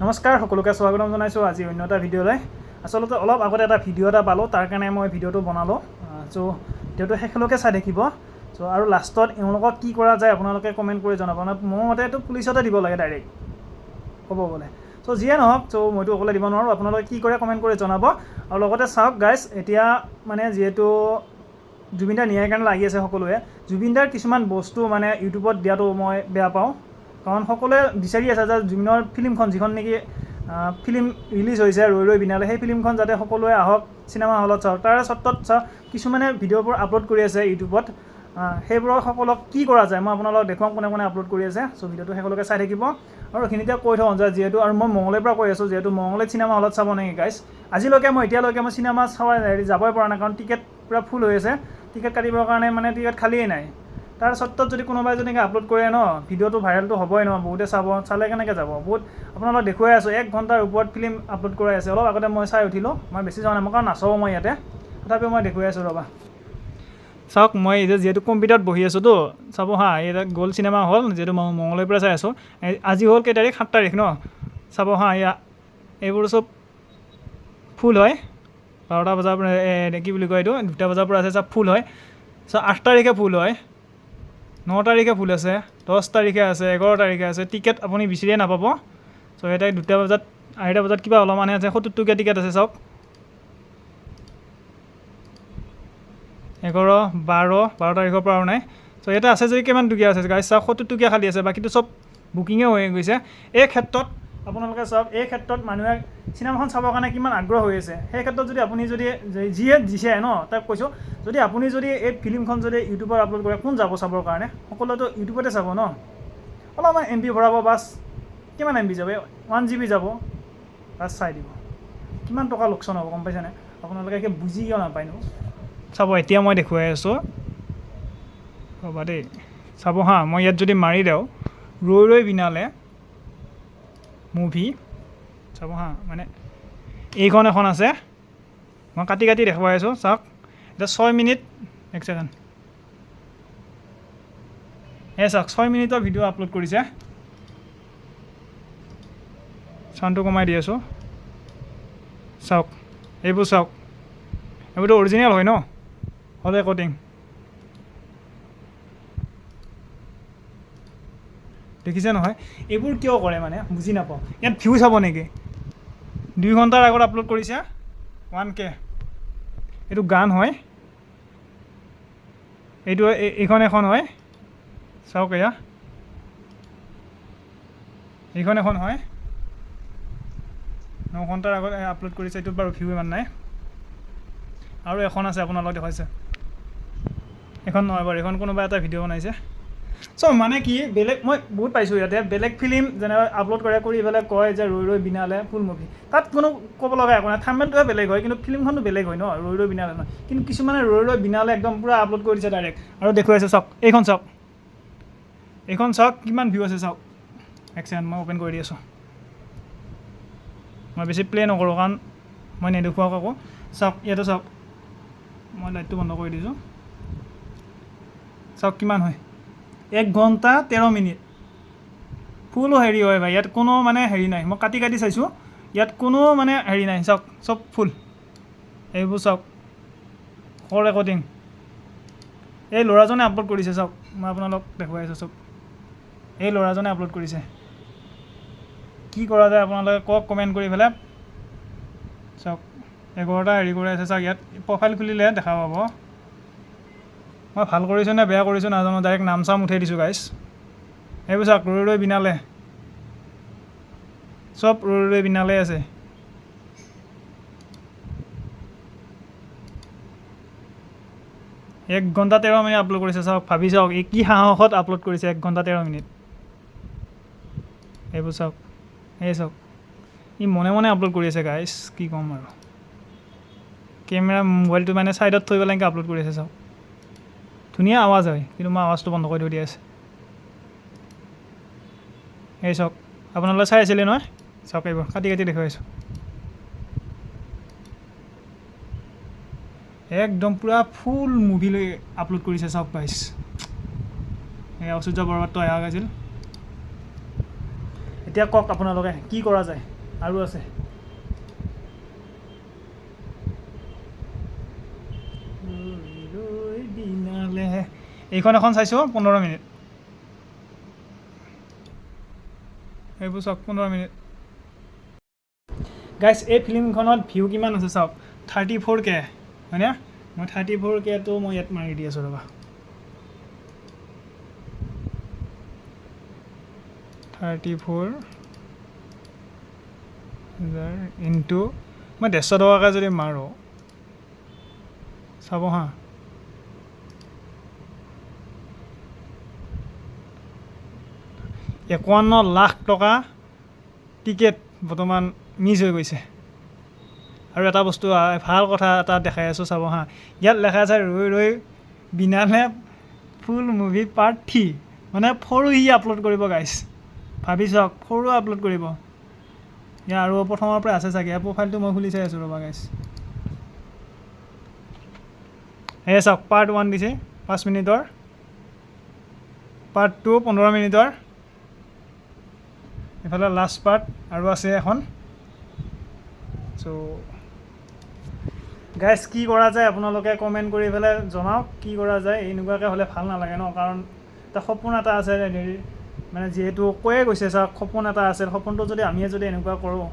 নমস্কাৰ সকলোকে স্বাগতম জনাইছোঁ আজি অন্য এটা ভিডিঅ'লৈ। আচলতে অলপ আগতে এটা ভিডিঅ' এটা পালোঁ তাৰ কাৰণে মই ভিডিঅ'টো বনালোঁ। চ' ভিডিঅ'টো শেষলৈকে চাই থাকিব। চ' আৰু লাষ্টত এওঁলোকক কি কৰা যায় আপোনালোকে কমেণ্ট কৰি জনাব। মানে মোৰ মতে এইটো পুলিচতে দিব লাগে ডাইৰেক্ট ক'ব গ'লে। চ' যিয়ে নহওক চ' মইতো অকলে দিব নোৱাৰোঁ। আপোনালোকে কি কৰে কমেণ্ট কৰি জনাব। আৰু লগতে চাওক গাইজ এতিয়া মানে যিহেতু জুবিনদাৰ ন্যায়ৰ কাৰণে লাগি আছে সকলোৱে জুবিনদাৰ কিছুমান বস্তু মানে ইউটিউবত দিয়াটো মই বেয়া পাওঁ। কাৰণ সকলোৱে বিচাৰি আছে যে জুবিনৰ ফিল্মখন যিখন নেকি ফিল্ম ৰিলিজ হৈছে ৰৈ ৰৈ বিনালে সেই ফিল্মখন যাতে সকলোৱে আহক চিনেমা হলত চাওক। তাৰে স্বত্বত চাওক কিছুমানে ভিডিঅ'বোৰ আপলোড কৰি আছে ইউটিউবত। সেইবোৰৰ সকলক কি কৰা যায় মই আপোনালোকক দেখুৱাম কোনে কোনে আপলোড কৰি আছে। চ' ভিডিঅ'টো সকলোকে চাই থাকিব। আৰু এইখিনিতে কৈ থওঁ যে যিহেতু আৰু মই মঙলৰ পৰা কৈ আছোঁ যিহেতু মঙলে চিনেমা হলত চাব নেকি গাইছ আজিলৈকে মই এতিয়ালৈকে মই চিনেমা চাব যাবই পৰা নাই কাৰণ টিকেট পূৰা ফুল হৈ আছে। টিকেট কাটিবৰ কাৰণে মানে টিকেট খালিয়েই নাই। তাৰ স্বত্বত যদি কোনোবাই যদি আপলোড কৰে ন ভিডিঅ'টো ভাইৰেলটো হ'বই ন বহুতে চাব চালে কেনেকৈ যাব? বহুত আপোনালোকক দেখুৱাই আছোঁ এক ঘণ্টাৰ ওপৰত ফিল্ম আপলোড কৰাই আছে। অলপ আগতে মই চাই উঠিলোঁ মই বেছি যোৱা নাই মই কাৰণ নাচাওঁ মই ইয়াতে। তথাপিও মই দেখুৱাই আছোঁ ৰ'বা। চাওক মই এতিয়া যিহেতু কম্পিউটাৰত বহি আছোঁতো চাব হা এতিয়া গ'ল্ড চিনেমা হল যিহেতু মই মঙলৰ পৰা চাই আছোঁ। আজি হ'ল কেই তাৰিখ? সাত তাৰিখ ন? চাব হা এয়া এইবোৰ চব ফুল হয়। বাৰটা বজাৰ পৰা কি বুলি কয় এইটো? দুটা বজাৰ পৰা আছে চব ফুল হয়। চ' আঠ তাৰিখে ফুল হয়। ন তাৰিখে ফুল আছে, দহ তাৰিখে আছে, এঘাৰ তাৰিখে আছে টিকেট আপুনি বিচাৰিয়ে নাপাব। চ' এতিয়া দুটা বজাত, আঢ়ৈটা বজাত কিবা অলপমানহে আছে, সত্তৰ টকীয়া টিকেট আছে চাওক। এঘাৰ, বাৰ বাৰ তাৰিখৰ পৰা আৰু নাই। চ' ইয়াতে আছে যদি কিমান টকীয়া আছে গাড়ী চাওক, সত্তৰ টকীয়া খালী আছে, বাকীটো চব বুকিঙে হৈ গৈছে। এই ক্ষেত্ৰত আপোনালোকে চাওক এই ক্ষেত্ৰত মানুহে চিনেমাখন চাবৰ কাৰণে কিমান আগ্ৰহ হৈ আছে? সেই ক্ষেত্ৰত যদি আপুনি যদি যিয়ে দিছে ন তাক কৈছোঁ যদি আপুনি যদি এই ফিল্মখন যদি ইউটিউবত আপলোড কৰে কোন যাব চাবৰ কাৰণে? সকলোৱেতো ইউটিউবতে চাব ন? অলপমান এম বি ভৰাব বাছ। কিমান এম বি যাব? ওৱান জি বি যাব। বাছ চাই দিব। কিমান টকা লোকচান হ'ব গম পাইছেনে? আপোনালোকে একে বুজি কিয় নাপায়নো চাব এতিয়া মই দেখুৱাই আছোঁ। ৰ'বা দেই। চাব হা মই ইয়াত যদি মাৰি দিওঁ ৰৈ ৰৈ বিনালে মুভি চাব হা মানে এইখন এখন আছে। মই কাটি কাটি দেখুৱাই আছোঁ, চাওক। এতিয়া ছয় মিনিট, এক ছেকেণ্ড। এই চাওক, ছয় মিনিটৰ ভিডিঅ' আপলোড কৰিছে। চাউণ্ডটো কমাই দি আছোঁ। চাওক, এইবোৰ চাওক। এইবোৰতো অৰিজিনেল হয় ন? হল ৰেকৰ্ডিং দেখিছে নহয় এইবোৰ কিয় কৰে মানে? বুজি নাপাওঁ। ইয়াত ভিউ চাব নেকি? দুই ঘণ্টাৰ আগত আপলোড কৰিছে ওৱান কে এইটো গান হয়। এইটো এই- এইখন এখন হয়। চাওক এয়া। এইখন এখন হয়। ন ঘণ্টাৰ আগত আপলোড কৰিছে এইটোত বাৰু ভিউ ইমান নাই। আৰু এখন আছে আপোনালোকক দেখুৱাইছে এখন নহয় বাৰু এইখন কোনোবা এটা ভিডিঅ' বনাইছে। চ' মানে কি বেলেগ মই বহুত পাইছোঁ ইয়াতে। বেলেগ ফিল্ম যেনেকৈ আপলোড কৰে কৰি পেলাই কয় যে ৰৈ ৰৈ বিনালে ফুল মুভি তাত কোনো ক'ব লগা একো নাই। থাম্বেলটোহে বেলেগ হয় কিন্তু ফিল্মখনটো বেলেগ হয় ন? ৰৈ ৰৈ বিনালে নহয়। কিন্তু কিছুমানে ৰৈ ৰৈ বিনালে একদম পূৰা আপলোড কৰি দিছে ডাইৰেক্ট আৰু দেখুৱাইছে চাওক এইখন চাওক। এইখন চাওক কিমান ভিউ আছে চাওক। এক ছেকেণ্ড মই অ'পেন কৰি দি আছোঁ। মই বেছি প্লে নকৰোঁ কাৰণ মই নেদেখুৱাওক আকৌ। চাওক ইয়াতে চাওক। মই লাইটটো বন্ধ কৰি দিছোঁ। চাওক কিমান হয়। এক ঘণ্টা তেৰ মিনিট। ফুলো হেৰি হয় ভাই ইয়াত কোনো মানে হেৰি নাই। মই কাটি কাটি চাইছোঁ। ইয়াত কোনো মানে হেৰি নাই। চাওক চব ফুল এইবোৰ চাওক। কল ৰেকৰ্ডিং এই ল'ৰাজনে আপলোড কৰিছে চাওক। মই আপোনালোক দেখুৱাই আছোঁ চব। এই ল'ৰাজনে আপলোড কৰিছে। কি কৰা যায় আপোনালোকে কওক কমেণ্ট কৰি পেলাই। চাওক এঘাৰটা হেৰি কৰি আছে চাওক। ইয়াত প্ৰফাইল খুলিলে দেখা পাব। মই ভাল কৰিছোঁ নে বেয়া কৰিছোঁ নাজানো ডাইৰেক্ট নাম চাম উঠাই দিছোঁ গাইছ এইবোৰ চাওক ৰৈ ৰৈ বিনালে। চব ৰৈ ৰৈ বিনালে আছে। এক ঘণ্টা তেৰ মিনিট আপলোড কৰিছে চাওক ভাবি চাওক এই কি সাহসত আপলোড কৰিছে এক ঘণ্টা তেৰ মিনিট। এইবোৰ চাওক এই চাওক। ই মনে মনে আপলোড কৰি আছে গাইছ কি ক'ম আৰু। কেমেৰা মোবাইলটো মানে ছাইডত থৈ পেলাই এনেকৈ আপলোড কৰি আছে চাওক। ধুনীয়া আৱাজ হয়, কিন্তু মই আৱাজটো বন্ধ কৰি থৈ আছে। এই চাওক, আপোনালোকে চাই আছিলে নহয়? চাওক এইবোৰ, কাটি কাটি দেখুৱাইছোঁ একদম পূৰা ফুল মুভিলৈ আপলোড কৰিছে, চাওক গাইছ এই ঐশ্বৰ্য বৰবাদটো অহা গৈছিল এতিয়া কওক আপোনালোকে, কি কৰা যায়? আৰু আছে। এইখন এখন চাইছোঁ? পোন্ধৰ মিনিট। এইবোৰ চাওক, পোন্ধৰ মিনিট। গাইছ এই ফিল্মখনত ভিউ কিমান আছে চাওক? থাৰ্টি ফ'ৰ কে হয়নে? মই থাৰ্টি ফ'ৰ কেটো মই ইয়াত মাৰি দি আছোঁ ৰ'বা। থাৰ্টি ফ'ৰ হাজাৰ ইনটু মই ডেৰশ টকাকৈ যদি মাৰোঁ। চাব হা। একাৱন্ন লাখ টকা টিকেট বৰ্তমান মিছ হৈ গৈছে। আৰু এটা বস্তু ভাল কথা এটা দেখাই আছোঁ চাব হা। ইয়াত লেখা আছে ৰৈ ৰৈ বিনালে ফুল মুভি পাৰ্ট থ্ৰী মানে ফ'ৰো সি আপলোড কৰিব গাইছ ভাবি চাওক ফ'ৰো আপলোড কৰিব। ইয়াৰ আৰু প্ৰথমৰ পৰা আছে চাগে। প্ৰফাইলটো মই খুলি চাই আছোঁ ৰ'বা গাইছ সেয়ে চাওক পাৰ্ট ওৱান দিছে পাঁচ মিনিটৰ। পাৰ্ট টু পোন্ধৰ মিনিটৰ। এইফালে লাষ্ট পাৰ্ট আৰু আছে এখন। চ' গাইজ কি কৰা যায় আপোনালোকে কমেণ্ট কৰি পেলাই জনাওক কি কৰা যায় এনেকুৱাকৈ হ'লে ভাল নালাগে ন? কাৰণ এটা সপোন এটা আছে হেৰি মানে যিহেতু কৈয়ে গৈছে চাওক সপোন এটা আছে সপোনটো যদি আমিয়ে যদি এনেকুৱা কৰোঁ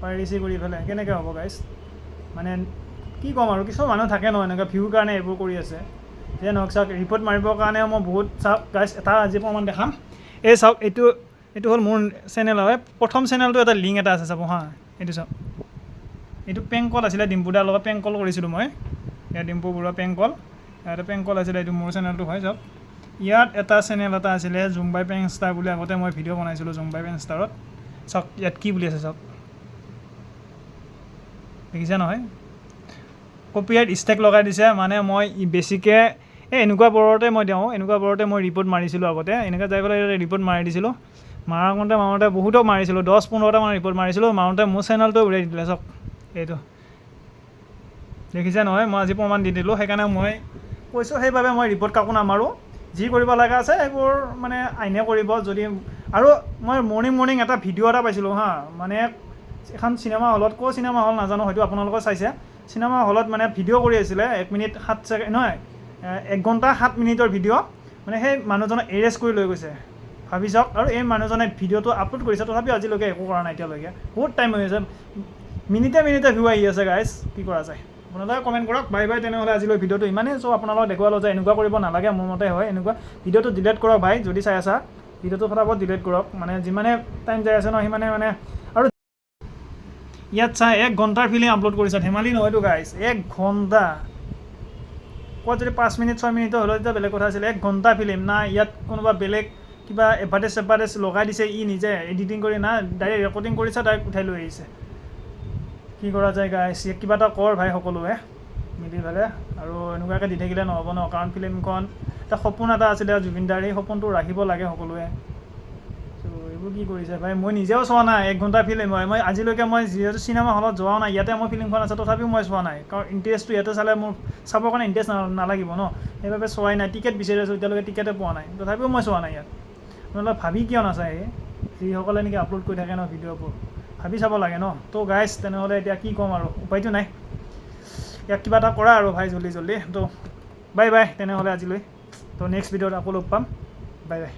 পাইৰেচি কৰি পেলাই কেনেকৈ হ'ব গাইজ মানে কি ক'ম আৰু কিছুমান মানুহ থাকে ন এনেকুৱা ভিউৰ কাৰণে এইবোৰ কৰি আছে। যে নহওক চাওক ৰিপৰ্ট মাৰিবৰ কাৰণে মই বহুত চাওক গাইজ এটা আজি প্ৰমাণ দেখাম। এই চাওক এইটো এইটো হ'ল মোৰ চেনেল হয় প্ৰথম চেনেলটো এটা লিংক এটা আছে চাব হা এইটো চাওক। এইটো পেংকল আছিলে ডিম্পুদাৰ লগত পেংকল কৰিছিলোঁ মই। ইয়াত ডিম্পু বৰুৱা পেংকল ইয়াতে পেংকল আছিলে এইটো মোৰ চেনেলটো হয় চাওক। ইয়াত এটা চেনেল এটা আছিলে জুম্বাই পেং ষ্টাৰ বুলি আগতে মই ভিডিঅ' বনাইছিলোঁ জুম্বাই পেং ষ্টাৰত চাওক ইয়াত কি বুলি আছে চাওক। দেখিছে নহয়? কপিৰাইট ষ্টেক লগাই দিছে মানে মই বেছিকৈ এই এনেকুৱা বৰতে মই দিওঁ এনেকুৱা বৰতে মই ৰিপৰ্ট মাৰিছিলোঁ আগতে এনেকৈ যাই পেলাই ৰিপৰ্ট মাৰি দিছিলোঁ। মাৰোঁতে মাৰোঁতে বহুতক মাৰিছিলোঁ দহ পোন্ধৰটা মান ৰিপৰ্ট মাৰিছিলোঁ মাৰোঁতে মোৰ চেনেলটো উলিয়াই দিলে চাওক এইটো। দেখিছে নহয় মই আজি প্ৰমাণ দি দিলোঁ সেইকাৰণে মই কৈছোঁ সেইবাবে মই ৰিপৰ্ট কাকো নামাৰোঁ। যি কৰিব লগা আছে সেইবোৰ মানে আইনে কৰিব যদি আৰু মই মৰ্ণিং মৰ্ণিং এটা ভিডিঅ' এটা পাইছিলোঁ হা মানে এখন চিনেমা হলত ক'ৰ চিনেমা হল নাজানো হয়তো আপোনালোকে চাইছে। চিনেমা হলত মানে ভিডিঅ' কৰি আছিলে এক মিনিট সাত ছেকেণ্ড নহয় এক ঘণ্টা সাত মিনিটৰ ভিডিঅ' মানে সেই মানুহজনক এৰেষ্ট কৰি লৈ গৈছে। ভাবি চাওক আৰু এই মানুহজনে ভিডিঅ'টো আপলোড কৰিছে, তথাপিও আজিলৈকে একো কৰা নাই এতিয়ালৈকে। বহুত টাইম হৈ আছে। মিনিটে মিনিটে ভিউ আহি আছে গাইজ কি কৰা যায়? আপোনালোকে কমেণ্ট কৰক। বাই বাই তেনেহ'লে আজিলৈ ভিডিঅ'টো ইমানেই। চ' আপোনালোকক দেখুৱালোঁ যে এনেকুৱা কৰিব নালাগে, মোৰ মতে হয়। এনেকুৱা ভিডিঅ'টো ডিলিট কৰক ভাই, যদি চাই আছা। ভিডিঅ'টো ফটাফট ডিলিট কৰক। মানে যিমানে টাইম যাই আছে ন, সিমানে মানে আৰু ইয়াত চাই, এক ঘণ্টাৰ ফিল্ম আপলোড কৰিছে। ধেমালি নহয়তো গাইজ এক ঘণ্টা। ক'ত যদি পাঁচ মিনিট, ছয় মিনিটৰ হ'লেও তেতিয়া বেলেগ কথা আছিলে। এক ঘণ্টা ফিল্ম না, ইয়াত কোনোবা বেলেগ কিবা এডভাৰ্টাইজ চেডভাৰ্টাইজ লগাই দিছে ই নিজে এডিটিং কৰি না ডাইৰেক্ট ৰেকৰ্ডিং কৰিছে ডাইৰেক্ট উঠাই লৈ আহিছে। কি কৰা যায় গাইছ কিবা এটা কৰ ভাই সকলোৱে মিলি পেলাই। আৰু এনেকুৱাকৈ দি থাকিলে নহ'ব ন? কাৰণ ফিল্মখন এটা সপোন এটা আছিলে জুবিন দাৰ। সেই সপোনটো ৰাখিব লাগে সকলোৱে। ত' এইবোৰ কি কৰিছে ভাই? মই নিজেও চোৱা নাই এক ঘণ্টা ফিল্ম হয়। মই আজিলৈকে মই যিহেতু চিনেমা হলত যোৱাও নাই ইয়াতে মই ফিল্মখন আছে তথাপিও মই চোৱা নাই। কাৰণ ইণ্টাৰেষ্টটো ইয়াতে চালে মোৰ চাবৰ কাৰণে ইণ্টাৰেষ্ট নালাগিব ন? সেইবাবে চোৱাই নাই। টিকেট বিচাৰি আছোঁ এতিয়ালৈকে টিকেটে পোৱা নাই। তথাপিও মই চোৱা নাই ইয়াত। আপোনালোকে ভাবি কিয় নাচায়? যিসকলে নেকি আপলোড কৰি থাকে ন ভিডিঅ'বোৰ? ভাবি চাব লাগে ন? তো গাইজ তেনেহ'লে এতিয়া কি ক'ম আৰু? উপায়তো নাই। ইয়াক কিবা এটা কৰা আৰু ভাই জল্দি জল্দি। তো বাই বাই তেনেহ'লে আজিলৈ। তো নেক্সট ভিডিঅ'ত আকৌ লগ পাম। Bye bye